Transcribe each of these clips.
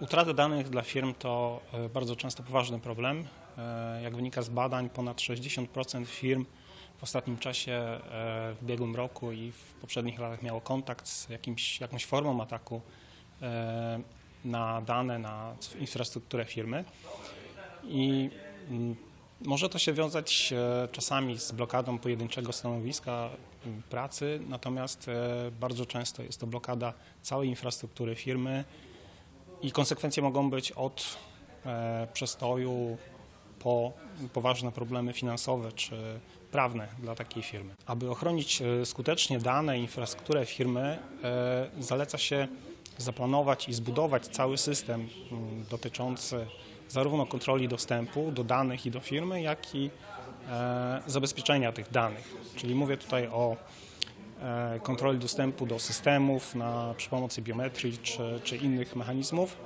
Utrata danych dla firm to e, bardzo często poważny problem. E, Jak wynika z badań, ponad 60% firm w ostatnim czasie, e, w ubiegłym roku i w poprzednich latach miało kontakt z jakimś, jakąś formą ataku na dane, na infrastrukturę firmy. I może to się wiązać czasami z blokadą pojedynczego stanowiska pracy, natomiast bardzo często jest to blokada całej infrastruktury firmy i konsekwencje mogą być od e, przestoju po poważne problemy finansowe czy prawne dla takiej firmy. Aby ochronić e, skutecznie dane i infrastrukturę firmy, e, zaleca się zaplanować i zbudować cały system mm, dotyczący zarówno kontroli dostępu do danych i do firmy, jak i zabezpieczenia tych danych. Czyli mówię tutaj o kontroli dostępu do systemów na, przy pomocy biometrii czy, czy innych mechanizmów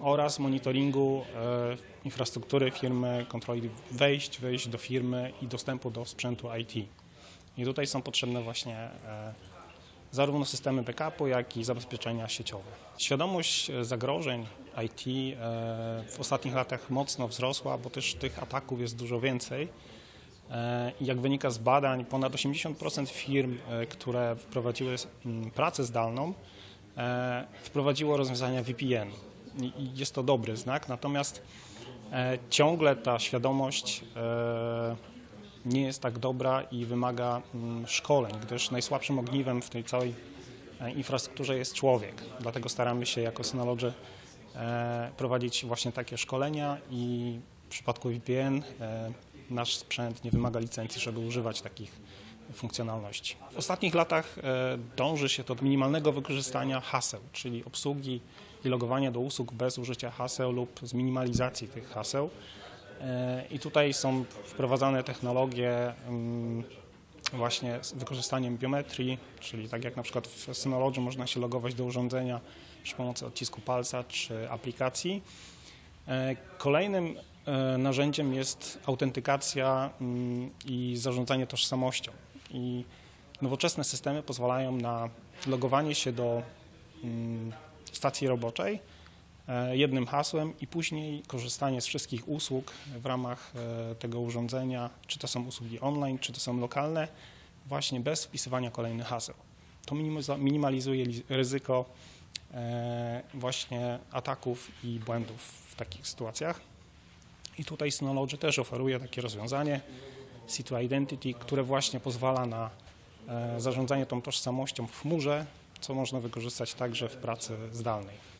oraz monitoringu e, infrastruktury firmy, kontroli wejść, wyjść do firmy i dostępu do sprzętu IT. I tutaj są potrzebne właśnie e, zarówno systemy backupu, jak i zabezpieczenia sieciowe. Świadomość e, zagrożeń IT e, w ostatnich latach mocno wzrosła, bo też tych ataków jest dużo więcej. E, jak wynika z badań, ponad 80% firm, e, które wprowadziły mm, pracę zdalną, e, wprowadziło rozwiązania VPN. I jest to dobry znak, natomiast ciągle ta świadomość nie jest tak dobra i wymaga mm, szkoleń, gdyż najsłabszym ogniwem w tej całej infrastrukturze jest człowiek. Dlatego staramy się jako Synology prowadzić właśnie takie szkolenia i w przypadku VPN nasz sprzęt nie wymaga licencji, żeby używać takich funkcjonalności. W ostatnich latach e, dąży się do minimalnego wykorzystania haseł, czyli obsługi i logowania do usług bez użycia haseł lub z minimalizacji tych haseł. E, I tutaj są wprowadzane technologie mm, właśnie z wykorzystaniem biometrii, czyli tak jak na przykład w Synology można się logować do urządzenia przy pomocy odcisku palca czy aplikacji. E, Kolejnym narzędziem jest autentykacja mm, i zarządzanie tożsamością. I nowoczesne systemy pozwalają na logowanie się do mm, stacji roboczej e, jednym hasłem i później korzystanie z wszystkich usług w ramach e, tego urządzenia, czy to są usługi online, czy to są lokalne, właśnie bez wpisywania kolejnych haseł. To minimalizuje li- ryzyko e, właśnie ataków i błędów w takich sytuacjach. I tutaj Synology też oferuje takie rozwiązanie C2 Identity, które właśnie pozwala na e, zarządzanie tą tożsamością w chmurze, co można wykorzystać także w pracy zdalnej.